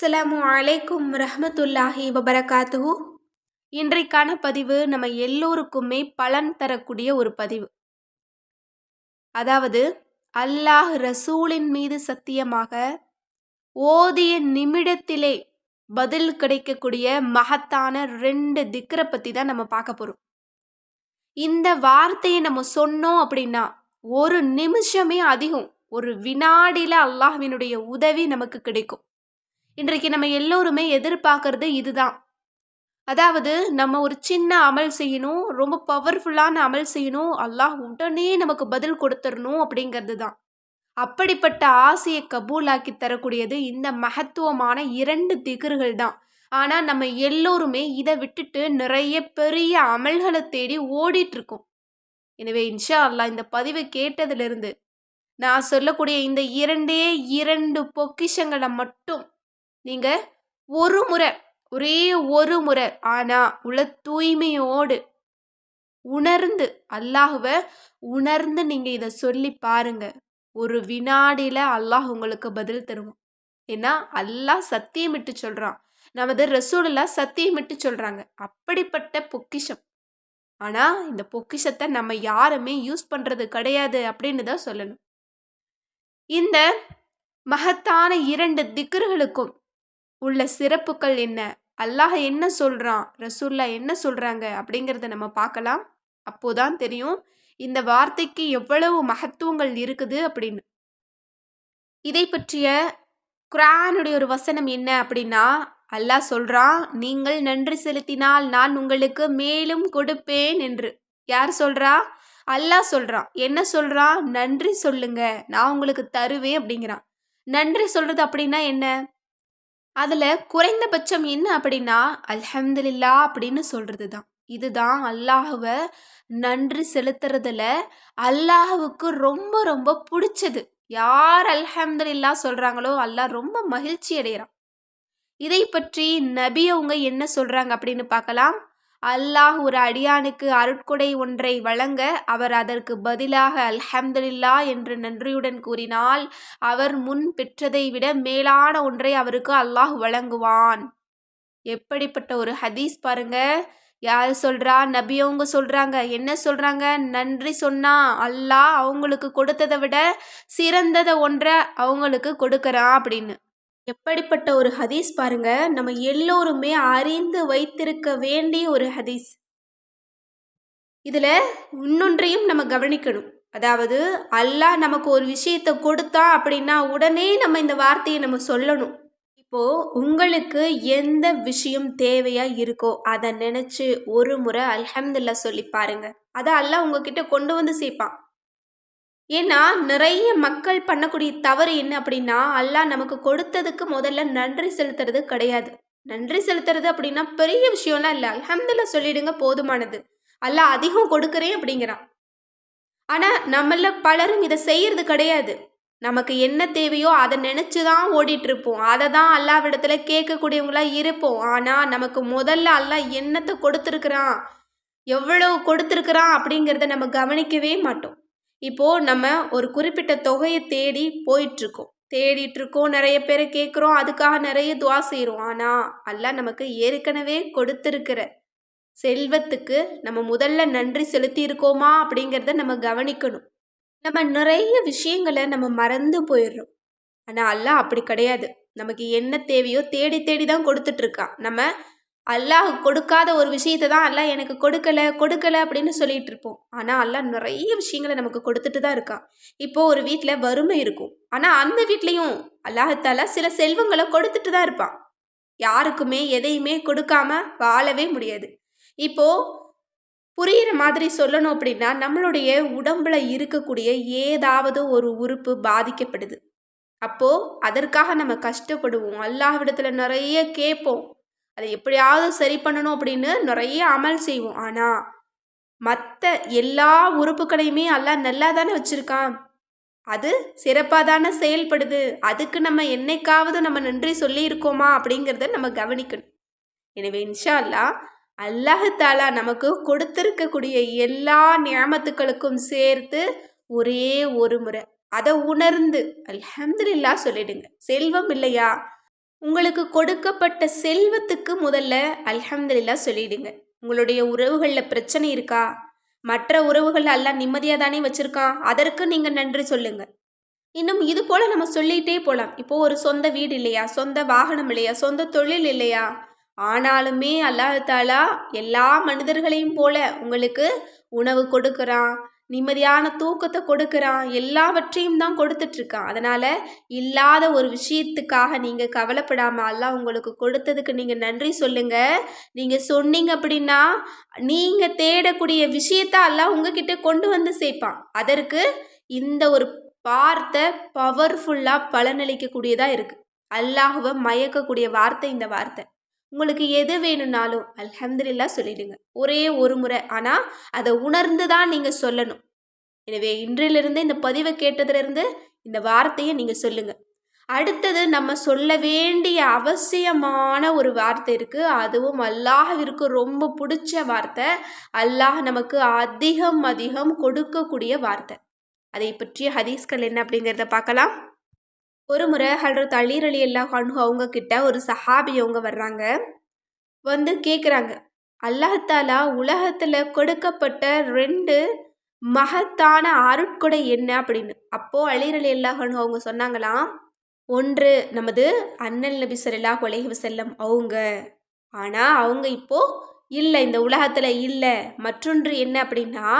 அஸ்ஸலாமு அலைக்கும் ரஹமத்துல்லாஹி வபரகாத்துஹு. இன்றைக்கான பதிவு நம்ம எல்லோருக்குமே பலன் தரக்கூடிய ஒரு பதிவு. அதாவது அல்லாஹ் ரசூலின் மீது சத்தியமாக ஓதிய நிமிடத்திலே பதில் கிடைக்கக்கூடிய மகத்தான ரெண்டு திக்கரை பற்றி தான் நம்ம பார்க்க போகிறோம் இந்த வார்த்தையை நம்ம சொன்னோம் அப்படின்னா ஒரு நிமிஷமே அதிகம். ஒரு வினாடியில் அல்லாஹ்வினுடைய உதவி நமக்கு கிடைக்கும். இன்றைக்கு நம்ம எல்லோருமே எதிர்பார்க்கறது இதுதான். அதாவது நம்ம ஒரு சின்ன அமல் செய்யணும் ரொம்ப பவர்ஃபுல்லான அமல் செய்யணும் அல்லாஹ் உடனே நமக்கு பதில் கொடுத்துடணும் அப்படிங்கிறது தான் அப்படிப்பட்ட ஆசையை கபூலாக்கி தரக்கூடியது இந்த மகத்துவமான இரண்டு திகர்கள் தான். ஆனால் நம்ம எல்லோருமே இதை விட்டுட்டு நிறைய பெரிய அமல்களை தேடி ஓடிட்டு இருக்கோம் எனவே இன்ஷா அல்லாஹ் இந்த பதிவை கேட்டதிலிருந்து நான் சொல்லக்கூடிய இந்த இரண்டே இரண்டு பொக்கிஷங்களை மட்டும் நீங்கள் ஒரு முறை ஒரே ஒரு முறை ஆனால் உள்ள தூய்மையோடு உணர்ந்து அல்லாஹுவை உணர்ந்து நீங்கள் இதை சொல்லி பாருங்க. ஒரு வினாடியில் அல்லாஹ் உங்களுக்கு பதில் தருவோம் ஏன்னா அல்லாஹ் சத்தியமிட்டு சொல்கிறான் நமது ரசூலா சத்தியமிட்டு சொல்கிறாங்க அப்படிப்பட்ட பொக்கிஷம். ஆனால் இந்த பொக்கிஷத்தை நம்ம யாருமே யூஸ் பண்ணுறது கிடையாது அப்படின்னு தான் சொல்லணும். இந்த மகத்தான இரண்டு திக்கர்களுக்கும் உள்ள சிறப்புகள் என்ன? அல்லாஹ் என்ன சொல்கிறான் ரசூல்லா என்ன சொல்கிறாங்க அப்படிங்கிறத நம்ம பார்க்கலாம். அப்போதான் தெரியும் இந்த வார்த்தைக்கு எவ்வளவு மகத்துவங்கள் இருக்குது அப்படின்னு. இதை பற்றிய குரானுடைய ஒரு வசனம் என்ன அப்படின்னா அல்லாஹ் சொல்கிறான் நீங்கள் நன்றி செலுத்தினால் நான் உங்களுக்கு மேலும் கொடுப்பேன் என்று. யார் சொல்கிறா அல்லாஹ் சொல்கிறான் என்ன சொல்கிறான் நன்றி சொல்லுங்க நான் உங்களுக்கு தருவேன் அப்படிங்கிறான். நன்றி சொல்கிறது அப்படின்னா என்ன? அதில் குறைந்தபட்சம் என்ன அப்படின்னா அல்ஹம்துலில்லா அப்படின்னு சொல்கிறது தான் இதுதான் அல்லாஹுவை நன்றி செலுத்துறதுல அல்லாஹுவுக்கு ரொம்ப ரொம்ப பிடிச்சது. யார் அல்ஹம்துலில்லா சொல்கிறாங்களோ அல்லாஹ் ரொம்ப மகிழ்ச்சி அடைகிறான் இதை பற்றி நபி அவங்க என்ன சொல்கிறாங்க அப்படின்னு பார்க்கலாம். அல்லாஹ் ஒரு அடியானுக்கு அருட்கொடை ஒன்றை வழங்க அவர் அதற்கு பதிலாக அல்ஹம்துலில்லா என்று நன்றியுடன் கூறினால் அவர் முன் பெற்றதை விட மேலான ஒன்றை அவருக்கு அல்லாஹ் வழங்குவான். எப்படிப்பட்ட ஒரு ஹதீஸ் பாருங்க. யார் சொல்றா? நபி அவங்க சொல்றாங்க. என்ன சொல்றாங்க? நன்றி சொன்னா அல்லாஹ் அவங்களுக்கு கொடுத்ததை விட சிறந்ததை ஒன்றை அவங்களுக்கு கொடுக்கறான் அப்படின்னு. எப்படிப்பட்ட ஒரு ஹதீஸ் பாருங்க. நம்ம எல்லோருமே அறிந்து வைத்திருக்க வேண்டிய ஒரு ஹதீஸ். இதில் இன்னொன்றையும் நம்ம கவனிக்கணும். அதாவது அல்லாஹ் நமக்கு ஒரு விஷயத்தை கொடுத்தா அப்படின்னா உடனே நம்ம இந்த வார்த்தையை நம்ம சொல்லணும். இப்போது உங்களுக்கு எந்த விஷயம் தேவையாக இருக்கோ அதை நினச்சி ஒரு முறை அல்ஹம்துல்லா சொல்லி பாருங்க. அதை அல்லாஹ் உங்ககிட்ட கொண்டு வந்து சேர்ப்பான். ஏன்னா நிறைய மக்கள் பண்ணக்கூடிய தவறு என்ன அப்படின்னா அல்லாஹ் நமக்கு கொடுத்ததுக்கு முதல்ல நன்றி செலுத்துறது கிடையாது. நன்றி செலுத்துறது அப்படின்னா பெரிய விஷயம்லாம் இல்லை. அலமதுல்லா சொல்லிடுங்க போதுமானது. அல்லாஹ் அதிகம் கொடுக்குறேன் அப்படிங்கிறான். ஆனால் நம்மள பலரும் இதை செய்யறது கிடையாது. நமக்கு என்ன தேவையோ அதை நினச்சி தான் ஓடிட்டு இருப்போம் அதை தான் அல்லாவிடத்துல கேட்கக்கூடியவங்களா இருப்போம். ஆனால் நமக்கு முதல்ல அல்லாஹ் என்னத்தை கொடுத்துருக்குறான்? எவ்வளவு கொடுத்துருக்குறான் அப்படிங்கிறத நம்ம கவனிக்கவே மாட்டோம். இப்போது நம்ம ஒரு குறிப்பிட்ட தொகையை தேடி போயிட்டுருக்கோம். தேடிட்டுருக்கோம் நிறைய பேரை கேட்குறோம் அதுக்காக நிறைய துவா செய்கிறோம் ஆனால் அல்ல நமக்கு ஏற்கனவே கொடுத்துருக்கிற செல்வத்துக்கு நம்ம முதல்ல நன்றி செலுத்தி இருக்கோமா அப்படிங்கிறத நம்ம கவனிக்கணும். நம்ம நிறைய விஷயங்களை நம்ம மறந்து போயிடுறோம். ஆனால் அல்ல அப்படி கிடையாது. நமக்கு என்ன தேவையோ தேடி தேடி தான் கொடுத்துட்ருக்கான் நம்ம அல்லாஹ் கொடுக்காத ஒரு விஷயத்தை தான் அல்லாஹ் எனக்கு கொடுக்கலை கொடுக்கலை அப்படின்னு சொல்லிட்டு இருப்போம். ஆனால் அல்லாஹ் நிறைய விஷயங்களை நமக்கு கொடுத்துட்டு தான் இருக்கான். இப்போ ஒரு வீட்டில் வறுமை இருக்கும். ஆனால் அந்த வீட்லேயும் அல்லாஹத்தால சில செல்வங்களை கொடுத்துட்டு தான் இருப்பான். யாருக்குமே எதையுமே கொடுக்காம வாழவே முடியாது. இப்போ புரிகிற மாதிரி சொல்லணும் அப்படின்னா நம்மளுடைய உடம்புல இருக்கக்கூடிய ஏதாவது ஒரு உறுப்பு பாதிக்கப்படுது. அப்போ அதற்காக நம்ம கஷ்டப்படுவோம். அல்லாஹ்விடத்துல நிறைய கேட்போம். அதை எப்படியாவது சரி பண்ணணும் அப்படின்னு நிறைய அமல் செய்வோம். ஆனால் மற்ற எல்லா உறுப்புகளையுமே எல்லாம் நல்லா தானே வச்சுருக்கான். அது சிறப்பாக தானே செயல்படுது. அதுக்கு நம்ம என்னைக்காவது நம்ம நன்றி சொல்லியிருக்கோமா அப்படிங்கிறத நம்ம கவனிக்கணும். எனவே இன்ஷா அல்லா அல்லாஹாலா நமக்கு கொடுத்துருக்கக்கூடிய எல்லா நியமத்துக்களுக்கும் சேர்த்து ஒரே ஒரு முறை அதை உணர்ந்து அல்ஹம்துல்லா சொல்லிடுங்க. செல்வம் இல்லையா? உங்களுக்கு கொடுக்கப்பட்ட செல்வத்துக்கு முதல்ல அல்ஹம்துலில்லா சொல்லிடுங்க. உங்களுடைய உறவுகளில் பிரச்சனை இருக்கா? மற்ற உறவுகள் எல்லாம் நிம்மதியாக தானே வச்சுருக்கான் அதற்கு நீங்கள் நன்றி சொல்லுங்க. இன்னும் இது போல் நம்ம சொல்லிகிட்டே போகலாம் இப்போது ஒரு சொந்த வீடு இல்லையா? சொந்த வாகனம் இல்லையா? சொந்த தொழில் இல்லையா? ஆனாலுமே அல்லாஹாலா எல்லா மனிதர்களையும் போல உங்களுக்கு உணவு கொடுக்குறான். நிம்மதியான தூக்கத்தை கொடுக்குறான். எல்லாவற்றையும் தான் கொடுத்துட்ருக்கான். அதனால் இல்லாத ஒரு விஷயத்துக்காக நீங்கள் கவலைப்படாமல் எல்லாம் உங்களுக்கு கொடுத்ததுக்கு நீங்கள் நன்றி சொல்லுங்கள் நீங்கள் சொன்னீங்க அப்படின்னா நீங்கள் தேடக்கூடிய விஷயத்த எல்லாம் உங்ககிட்ட கொண்டு வந்து சேர்ப்பான். அதற்கு இந்த ஒரு வார்த்தை பவர்ஃபுல்லாக பலனளிக்கக்கூடியதாக இருக்குது அல்லாஹுவை மயக்கக்கூடிய வார்த்தை இந்த வார்த்தை. உங்களுக்கு எது வேணும்னாலும் அல்ஹம்துல்லா சொல்லிடுங்க. ஒரே ஒரு முறை ஆனால் அதை உணர்ந்து தான் நீங்கள் சொல்லணும். எனவே இன்றிலிருந்து இந்த பதிவை கேட்டதுலேருந்து இந்த வார்த்தையை நீங்கள் சொல்லுங்கள் அடுத்தது நம்ம சொல்ல வேண்டிய அவசியமான ஒரு வார்த்தை இருக்குது அதுவும் அல்லாஹிற்கு ரொம்ப பிடிச்ச வார்த்தை. அல்லாஹ் நமக்கு அதிகம் அதிகம் கொடுக்கக்கூடிய வார்த்தை. அதை பற்றிய ஹதீஸ்கள் என்ன அப்படிங்கிறத பார்க்கலாம். ஒரு முறை ஹல்ரத் அலீர் அலி அல்லா ஹன்ஹு அவங்க கிட்ட ஒரு சஹாபி அவங்க வர்றாங்க. வந்து கேட்குறாங்க அல்லாஹாலா உலகத்தில் கொடுக்கப்பட்ட ரெண்டு மகத்தான அருட்கொடை என்ன அப்படின்னு. அப்போது அலீர் அலி அல்லாஹன் அவங்க சொன்னாங்களாம் ஒன்று நமது அண்ணல் நபி சொல்லா கொலைஹி செல்லம் அவங்க. ஆனால் அவங்க இப்போது இல்லை இந்த உலகத்தில் இல்லை. மற்றொன்று என்ன அப்படின்னா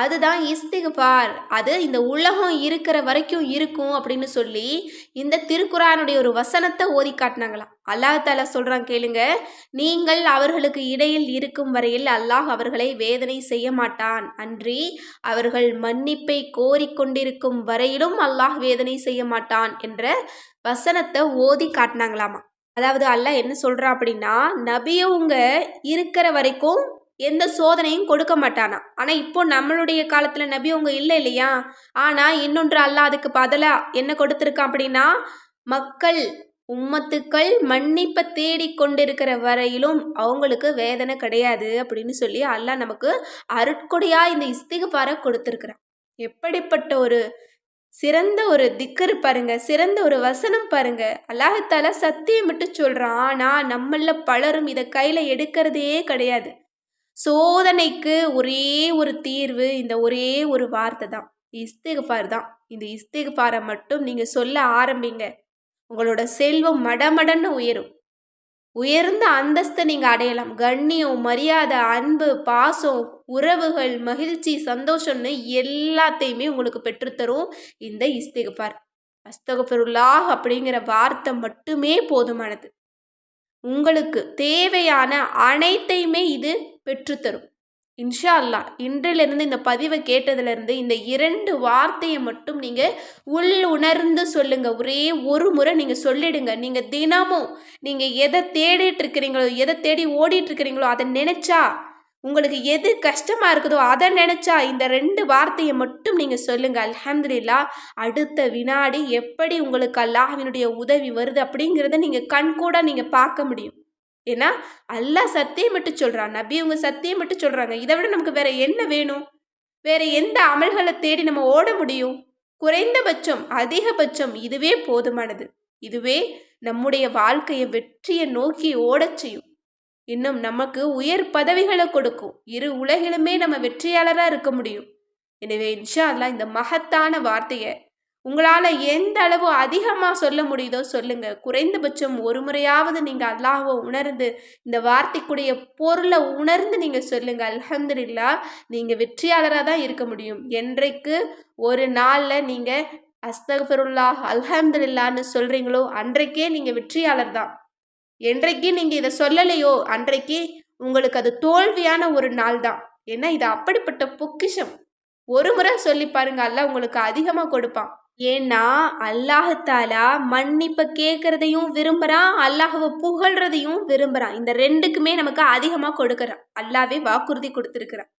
அதுதான் இஸ்திகுபார் அது இந்த உலகம் இருக்கிற வரைக்கும் இருக்கும் அப்படின்னு சொல்லி இந்த திருக்குறானுடைய ஒரு வசனத்தை ஓதி காட்டினாங்களாம். அல்லாஹ் சொல்கிறான் கேளுங்க. நீங்கள் அவர்களுக்கு இடையில் இருக்கும் வரையில் அல்லாஹ் அவர்களை வேதனை செய்ய மாட்டான். அன்றி அவர்கள் மன்னிப்பை கோரிக்கொண்டிருக்கும் வரையிலும் அல்லாஹ் வேதனை செய்ய மாட்டான் என்ற வசனத்தை ஓதி காட்டினாங்களாமா. அதாவது அல்லாஹ் என்ன சொல்கிறான் அப்படின்னா நபியவங்க இருக்கிற வரைக்கும் எந்த சோதனையும் கொடுக்க மாட்டானா. ஆனால் இப்போ நம்மளுடைய காலத்தில் நபி அவங்க இல்லை இல்லையா? ஆனால் இன்னொன்று அல்லாஹ் அதுக்கு பதிலாக என்ன கொடுத்துருக்கான் அப்படின்னா மக்கள் உம்மத்துக்கள் மன்னிப்பை தேடி கொண்டிருக்கிற வரையிலும் அவங்களுக்கு வேதனை கிடையாது அப்படின்னு சொல்லி அல்லாஹ் நமக்கு அருட்கொடையாக இந்த இஸ்திகபாரை கொடுத்துருக்குறான். எப்படிப்பட்ட ஒரு சிறந்த ஒரு திக்கர் பாருங்க சிறந்த ஒரு வசனம் பாருங்க. அல்லாஹத்தால சத்தியம் விட்டு சொல்கிறான் ஆனால் நம்மள பலரும் இதை கையில் எடுக்கிறதே கிடையாது. சோதனைக்கு ஒரே ஒரு தீர்வு இந்த ஒரே ஒரு வார்த்தை தான். இஸ்திகபார் தான். இந்த இஸ்திகபாரை மட்டும் நீங்கள் சொல்ல ஆரம்பிங்க. உங்களோட செல்வம் மடமடன்னு உயரும். உயர்ந்த அந்தஸ்தை நீங்கள் அடையலாம். கண்ணியம் மரியாதை அன்பு பாசம் உறவுகள் மகிழ்ச்சி சந்தோஷம்னு எல்லாத்தையுமே உங்களுக்கு பெற்றுத்தரும். இந்த இஸ்திகபார் அஸ்தகபருல்லாஹ் அப்படிங்கிற வார்த்தை மட்டுமே போதுமானது. உங்களுக்கு தேவையான அனைத்தையுமே இது பெற்றுத்தரும். இன்ஷா அல்லா இன்றிலிருந்து இந்த பதிவை கேட்டதுலேருந்து இந்த இரண்டு வார்த்தையை மட்டும் நீங்கள் உள் உணர்ந்து சொல்லுங்கள் ஒரே ஒரு முறை நீங்கள் சொல்லிடுங்க. நீங்கள் தினமும் நீங்கள் எதை தேடிட்டு இருக்கிறீங்களோ எதை தேடி ஓடிட்டு இருக்கிறீங்களோ அதை நினச்சா உங்களுக்கு எது கஷ்டமாக இருக்குதோ அதை நினச்சா இந்த ரெண்டு வார்த்தையை மட்டும் நீங்கள் சொல்லுங்கள் அல்ஹம்துலில்லா அடுத்த வினாடி எப்படி உங்களுக்கு அல்லாஹினுடைய உதவி வருது அப்படிங்கிறத நீங்கள் கண்கூட நீங்கள் பார்க்க முடியும். ஏன்னா அல்லாஹ் சத்தியம் மட்டும் சொல்கிறான் நபி இவங்க சத்தியம் மட்டும் சொல்கிறாங்க இதை விட நமக்கு வேற என்ன வேணும்? வேற எந்த அமல்களை தேடி நம்ம ஓட முடியும்? குறைந்தபட்சம் அதிகபட்சம் இதுவே போதுமானது. இதுவே நம்முடைய வாழ்க்கையை வெற்றியை நோக்கி ஓடச் செய்யும். இன்னும் நமக்கு உயர் பதவிகளை கொடுக்கும். இரு உலகிலுமே நம்ம வெற்றியாளராக இருக்க முடியும். எனவே இன்ஷா அல்லா இந்த மகத்தான வார்த்தையை உங்களால் எந்த அளவு அதிகமாக சொல்ல முடியுதோ சொல்லுங்கள் குறைந்தபட்சம் ஒரு முறையாவது நீங்கள் அல்லாஹை உணர்ந்து இந்த வார்த்தைக்குடைய பொருளை உணர்ந்து நீங்கள் சொல்லுங்கள் அலமதுல்லா நீங்கள் வெற்றியாளராக தான் இருக்க முடியும். என்றைக்கு ஒரு நாளில் நீங்கள் அஸ்தகஃபருல்லா அல்ஹம்துல்லான்னு சொல்கிறீங்களோ அன்றைக்கே நீங்கள் வெற்றியாளர் தான். என்றைக்கு நீங்கள் இதை சொல்லலையோ அன்றைக்கு உங்களுக்கு அது தோல்வியான ஒரு நாள் தான். ஏன்னா இது அப்படிப்பட்ட பொக்கிஷம். ஒரு முறை சொல்லி பாருங்க அல்ல உங்களுக்கு அதிகமாக கொடுப்பான். ஏன்னா அல்லாஹத்தாலா மன்னிப்பை கேட்குறதையும் விரும்புகிறான் அல்லாஹவை புகழ்றதையும் விரும்புகிறான் இந்த ரெண்டுக்குமே நமக்கு அதிகமாக கொடுக்குறான். அல்லாவே வாக்குறுதி கொடுத்துருக்குறான்.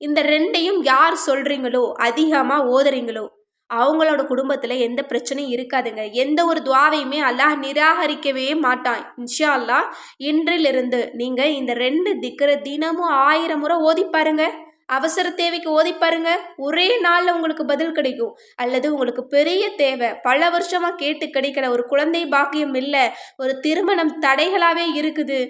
இந்த ரெண்டையும் யார் சொல்கிறீங்களோ அதிகமாக ஓதுறீங்களோ அவங்களோட குடும்பத்தில் எந்த பிரச்சனையும் இருக்காதுங்க. எந்த ஒரு துவாவையுமே அல்லாஹ் நிராகரிக்கவே மாட்டான். இன்ஷா அல்லாஹ் இன்றிலிருந்து நீங்கள் இந்த ரெண்டு திக்கிற தினமும் ஆயிரம் முறை ஓதி பாருங்கள் அவசர தேவைக்கு ஓதி பாருங்க. ஒரே நாளில் உங்களுக்கு பதில் கிடைக்கும். அல்லது உங்களுக்கு பெரிய தேவை. பல வருஷமாக கேட்டு கிடைக்கல ஒரு குழந்தை பாக்கியம் இல்லை. ஒரு திருமணம் தடைகளாகவே இருக்குது.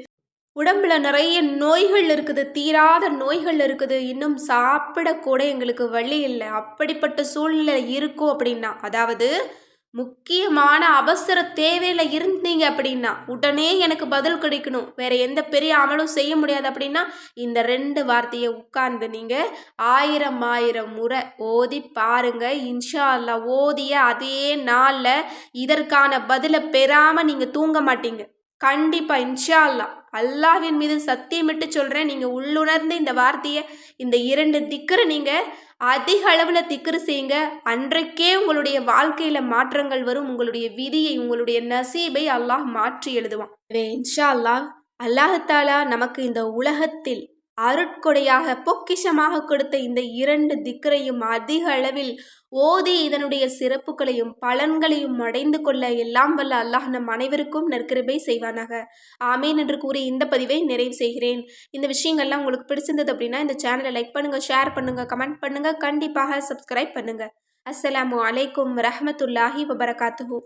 உடம்புல நிறைய நோய்கள் இருக்குது. தீராத நோய்கள் இருக்குது. இன்னும் சாப்பிடக்கூட எங்களுக்கு வழி இல்லை. அப்படிப்பட்ட சூழ்நிலை இருக்கும் அப்படின்னா அதாவது முக்கியமான அவசர தேவையில் இருந்தீங்க அப்படின்னா உடனே எனக்கு பதில் கிடைக்கணும். வேற எந்த பெரிய அமலும் செய்ய முடியாது அப்படின்னா இந்த ரெண்டு வார்த்தையை உட்கார்ந்து நீங்கள் ஆயிரம் ஆயிரம் முறை ஓதி பாருங்க. இன்ஷா அல்லா ஓதிய அதே நாளில் இதற்கான பதிலை பெறாமல் நீங்கள் தூங்க மாட்டீங்க. கண்டிப்பாக இன்ஷா அல்லா அல்லாவின் மீது சத்தியமிட்டு சொல்கிறேன் நீங்கள் உள்ளுணர்ந்து இந்த வார்த்தையை இந்த இரண்டு திக்கரை நீங்கள் அதிக அளவில் திக்கரு செய்யுங்க. அன்றைக்கே உங்களுடைய வாழ்க்கையில் மாற்றங்கள் வரும். உங்களுடைய விதியை உங்களுடைய நசீபை அல்லாஹ் மாற்றி எழுதுவான். இன்ஷா அல்லாஹ் அல்லாஹத்தாலா நமக்கு இந்த உலகத்தில் அருட்கொடையாக பொக்கிஷமாக கொடுத்த இந்த இரண்டு திக்கரையும் அதிக அளவில் ஓதி இதனுடைய சிறப்புகளையும் பலன்களையும் அடைந்து கொள்ள எல்லாம் வல்ல அல்லாஹ் நம் அனைவருக்கும் நற்கிருபை செய்வானாக. ஆமேன் என்று கூறி இந்த பதிவை நிறைவு செய்கிறேன். இந்த விஷயங்கள்லாம் உங்களுக்கு பிடிச்சிருந்தது அப்படின்னா இந்த சேனலை லைக் பண்ணுங்கள் ஷேர் பண்ணுங்கள் கமெண்ட் பண்ணுங்கள் கண்டிப்பாக சப்ஸ்கிரைப் பண்ணுங்கள் அஸ்ஸலாமு அலைக்கும் ரஹமத்துல்லாஹி வபரகாத்துஹூ.